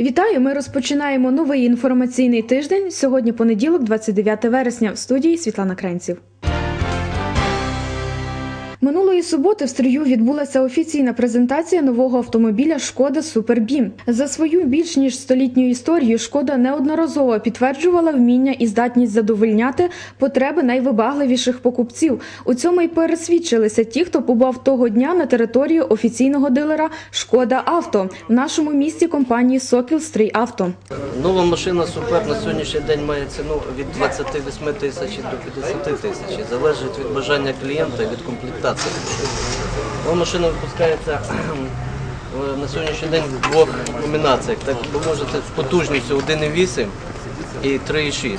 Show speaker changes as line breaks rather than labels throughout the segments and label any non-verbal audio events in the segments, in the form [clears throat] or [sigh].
Вітаю! Ми розпочинаємо новий інформаційний тиждень. Сьогодні понеділок, 29 вересня. В студії Світлана Кренців. Минулої суботи в стрію відбулася офіційна презентація нового автомобіля Шкода Супербі. За свою більш ніж столітню історію шкода неодноразово підтверджувала вміння і здатність задовольняти потреби найвибагливіших покупців. У цьому й пересвідчилися ті, хто побував того дня на території офіційного дилера Шкода Авто в нашому місті компанії Сокіл Стрій Авто.
Нова машина Супер на сьогоднішній день має ціну від 28 тисяч до 50 тисяч. Залежить від бажання клієнта від комплектації. Нова машина випускається [clears throat] на сьогоднішній день в двох номінаціях. Так ви можете з потужністю 1,8 і 3,6.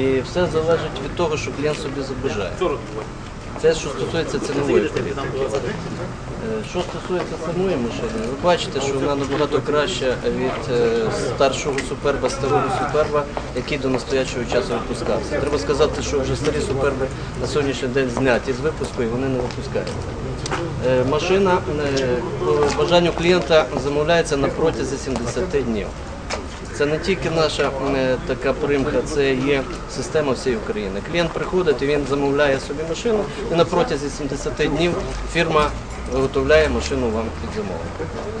І все залежить від того, що клієнт собі забажає. Це що стосується цінової політики. Що стосується самої машини, ви бачите, що вона набагато краща від е, старшого суперба, старого суперба, який до настоячого часу випускався. Треба сказати, що вже старі суперби на сьогоднішній день зняті з випуску і вони не випускаються. Е, Машина е, по бажанню клієнта замовляється на протязі 70 днів. Це не тільки наша така примха, це є система всієї України. Клієнт приходить і він замовляє собі машину, і на протязі 70 днів фірма виготовляє машину вам під замовлення.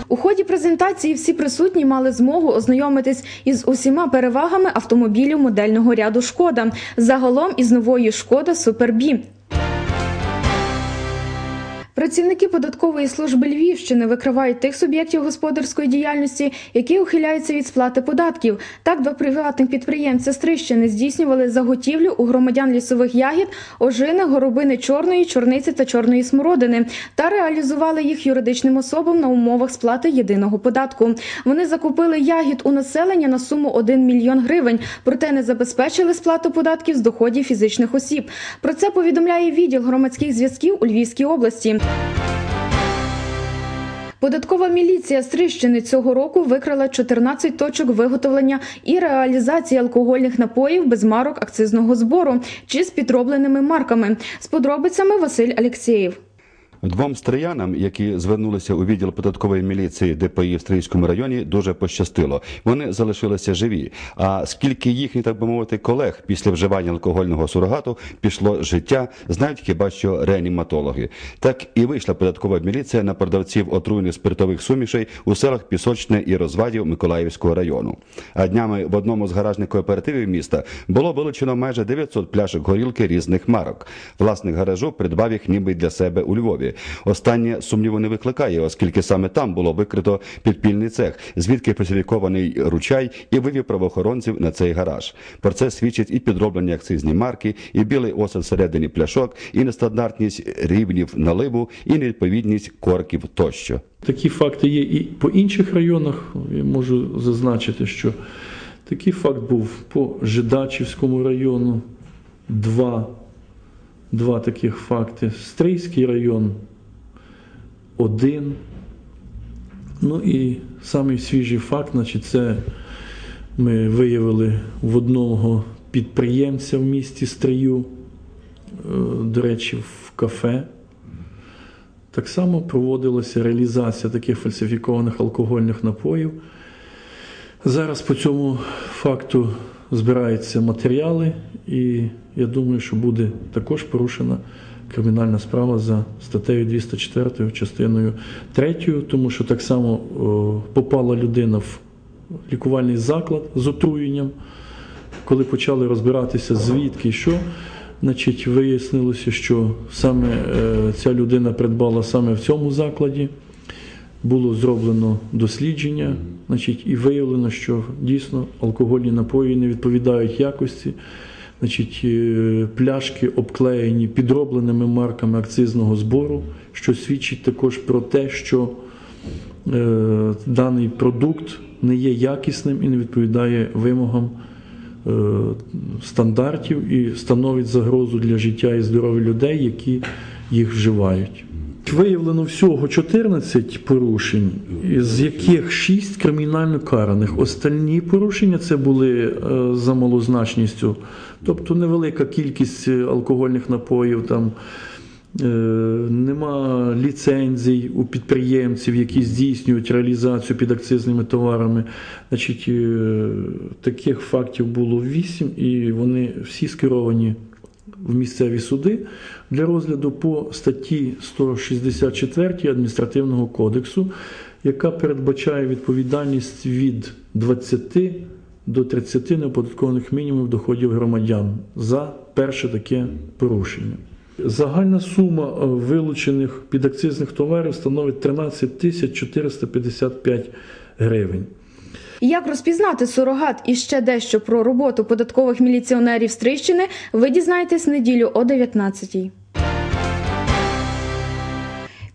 У ході презентації всі присутні мали змогу ознайомитись із усіма перевагами автомобілів модельного ряду Шкода. Загалом із нової Шкода Супербі. Працівники податкової служби Львівщини викривають тих суб'єктів господарської діяльності, які ухиляються від сплати податків. Так, два приватних підприємця Стрищини здійснювали заготівлю у громадян лісових ягід, ожини, горобини чорної, чорниці та чорної смородини та реалізували їх юридичним особам на умовах сплати єдиного податку. Вони закупили ягід у населення на суму 1 мільйон гривень, проте не забезпечили сплату податків з доходів фізичних осіб. Про це повідомляє відділ громадських зв'язків у Львівській області. Податкова міліція Стрищини цього року викрала 14 точок виготовлення і реалізації алкогольних напоїв без марок акцизного збору чи з підробленими марками. З подробицями Василь Алєксєєв.
Двом стріянам, які звернулися у відділ податкової міліції ДПІ в Стрийському районі, дуже пощастило. Вони залишилися живі. А скільки їхніх, так би мовити, колег після вживання алкогольного сурогату пішло життя, знають хіба що реаніматологи. Так і вийшла податкова міліція на продавців отруйних спиртових сумішей у селах Пісочне і Розвадів Миколаївського району. А днями в одному з гаражних кооперативів міста було вилучено майже 900 пляшок горілки різних марок. Власник гаражу придбав їх ніби для себе у Львові. Останнє сумніву не викликає, оскільки саме там було викрито підпільний цех, звідки фальсифікований ручай і вивів правоохоронців на цей гараж. Про це свідчить і підроблені акцизні марки, і білий осад всередині пляшок, і нестандартність рівнів наливу, і невідповідність корків тощо.
Такі факти є і по інших районах. Я можу зазначити, що такий факт був по Жидачівському району. Два, два таких факти. Стрийський район один. Ну і самий свіжий факт, значить, це ми виявили в одного підприємця в місті Стрию, е, до речі, в кафе. Так само проводилася реалізація таких фальсифікованих алкогольних напоїв. Зараз по цьому факту збираються матеріали, і я думаю, що буде також порушена кримінальна справа за статтею 204 частиною 3, тому що так само о, попала людина в лікувальний заклад з отруєнням. Коли почали розбиратися, звідки і що, значить, вияснилося, що саме е, ця людина придбала саме в цьому закладі. Було зроблено дослідження, значить, і виявлено, що дійсно алкогольні напої не відповідають якості. Значить, е, пляшки обклеєні підробленими марками акцизного збору, що свідчить також про те, що е, даний продукт не є якісним і не відповідає вимогам е, стандартів і становить загрозу для життя і здоров'я людей, які їх вживають. Виявлено всього 14 порушень, з яких 6 кримінально караних. Остальні порушення це були е, за малозначністю, тобто невелика кількість алкогольних напоїв, там е, нема ліцензій у підприємців, які здійснюють реалізацію під акцизними товарами. Значить, е, таких фактів було вісім, і вони всі скеровані в місцеві суди для розгляду по статті 164 адміністративного кодексу, яка передбачає відповідальність від 20 до 30 неоподаткованих мінімумів доходів громадян за перше таке порушення. Загальна сума е, вилучених підакцизних товарів становить 13 тисяч 455 гривень.
Як розпізнати сурогат і ще дещо про роботу податкових міліціонерів Стрищини, ви дізнаєтесь неділю о 19-й.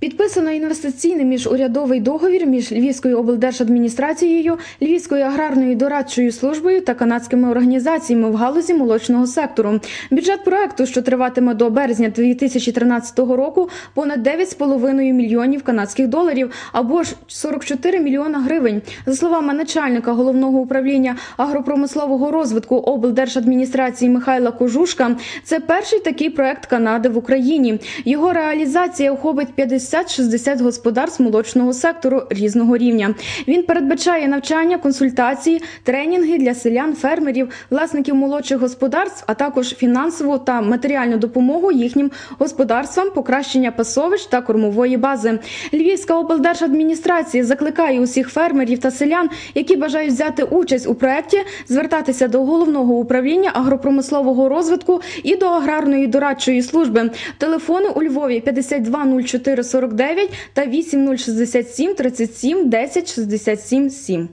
Підписано інвестиційний міжурядовий договір між Львівською облдержадміністрацією, Львівською аграрною дорадчою службою та канадськими організаціями в галузі молочного сектору. Бюджет проекту, що триватиме до березня 2013 року, понад 9,5 мільйонів канадських доларів або ж 44 мільйона гривень. За словами начальника головного управління агропромислового розвитку облдержадміністрації Михайла Кожушка, це перший такий проект Канади в Україні. Його реалізація охопить 50-60 господарств молочного сектору різного рівня. Він передбачає навчання, консультації, тренінги для селян, фермерів, власників молодших господарств, а також фінансову та матеріальну допомогу їхнім господарствам, покращення пасовищ та кормової бази. Львівська облдержадміністрація закликає усіх фермерів та селян, які бажають взяти участь у проєкті, звертатися до головного управління агропромислового розвитку і до аграрної дорадчої служби. Телефони у Львові 52 04 49 та 8067 37 10 67 7.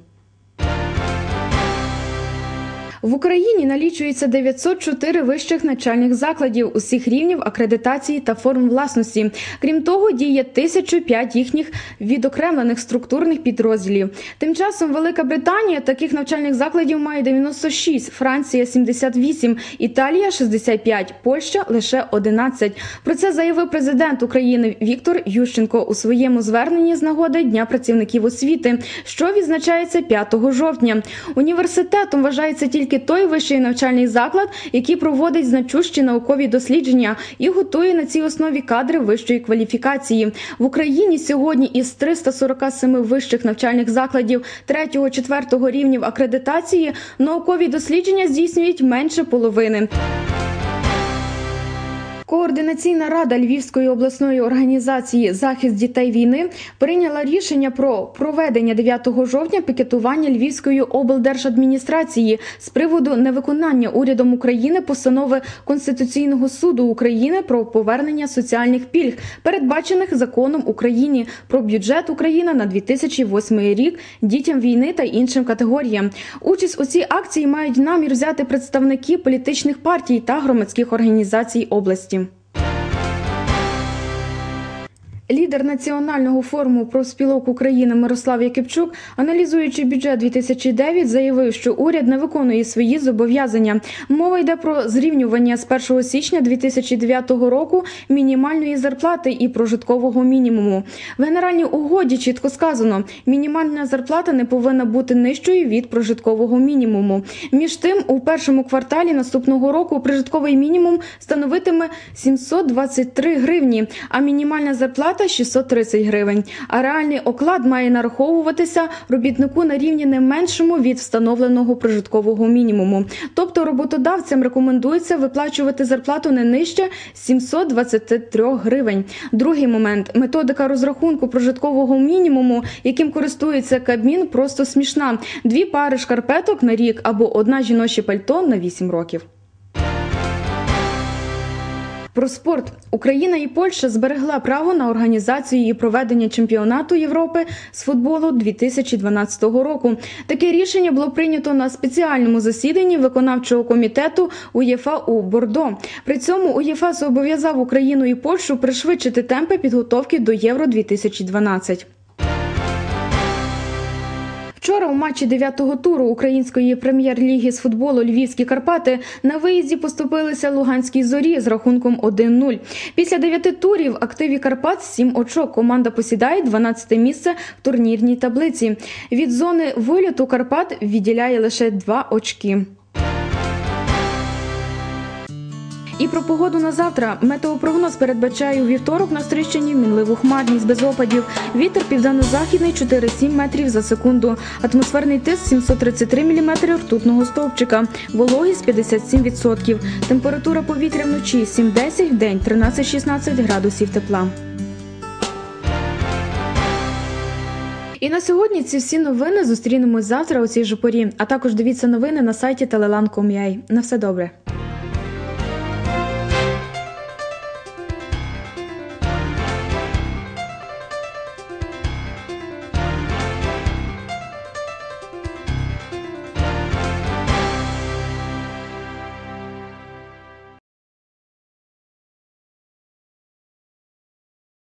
В Україні налічується 904 вищих навчальних закладів усіх рівнів акредитації та форм власності. Крім того, діє 1005 їхніх відокремлених структурних підрозділів. Тим часом Велика Британія таких навчальних закладів має 96, Франція 78, Італія 65, Польща лише 11. Про це заявив президент України Віктор Ющенко у своєму зверненні з нагоди Дня працівників освіти, що відзначається 5 жовтня. Університетом вважається тільки той вищий навчальний заклад, який проводить значущі наукові дослідження і готує на цій основі кадри вищої кваліфікації. В Україні сьогодні із 347 вищих навчальних закладів 3-4 рівнів акредитації наукові дослідження здійснюють менше половини. Координаційна рада Львівської обласної організації Захист дітей війни прийняла рішення про проведення 9 жовтня пікетування Львівської облдержадміністрації з приводу невиконання урядом України постанови Конституційного суду України про повернення соціальних пільг, передбачених законом України про бюджет України на 2008 рік дітям війни та іншим категоріям. Участь у цій акції мають намір взяти представники політичних партій та громадських організацій області. Лідер національного форуму профспілок України Мирослав Якипчук, аналізуючи бюджет 2009, заявив, що уряд не виконує свої зобов'язання. Мова йде про зрівнювання з 1 січня 2009 року мінімальної зарплати і прожиткового мінімуму. В генеральній угоді чітко сказано, мінімальна зарплата не повинна бути нижчою від прожиткового мінімуму. Між тим, у першому кварталі наступного року прожитковий мінімум становитиме 723 гривні, а мінімальна зарплата 630 гривень. А реальний оклад має нараховуватися робітнику на рівні не меншому від встановленого прожиткового мінімуму. Тобто роботодавцям рекомендується виплачувати зарплату не нижче 723 гривень. Другий момент методика розрахунку прожиткового мінімуму, яким користується Кабмін, просто смішна: дві пари шкарпеток на рік або одна жіноче пальто на 8 років. Про спорт Україна і Польща зберегла право на організацію і проведення чемпіонату Європи з футболу 2012 року. Таке рішення було прийнято на спеціальному засіданні виконавчого комітету УЄФА у Бордо. При цьому УЄФА зобов'язав Україну і Польщу пришвидшити темпи підготовки до Євро 2012 Вчора у матчі дев'ятого туру української прем'єр-ліги з футболу Львівські Карпати на виїзді поступилися Луганській зорі з рахунком 1-0. Після дев'яти турів активі Карпат сім очок. Команда посідає 12 місце в турнірній таблиці. Від зони вильоту Карпат відділяє лише два очки. І про погоду на завтра. Метеопрогноз передбачає у вівторок на Стрищині мінливу хмарність без опадів. Вітер південно-західний 4-7 метрів за секунду. Атмосферний тиск 733 мм ртутного стовпчика. Вологість 57%. Температура повітря вночі 7-10, вдень 13-16 градусів тепла. І на сьогодні ці всі новини зустрінемось завтра у цій же порі. А також дивіться новини на сайті telelan.com.ua. На все добре.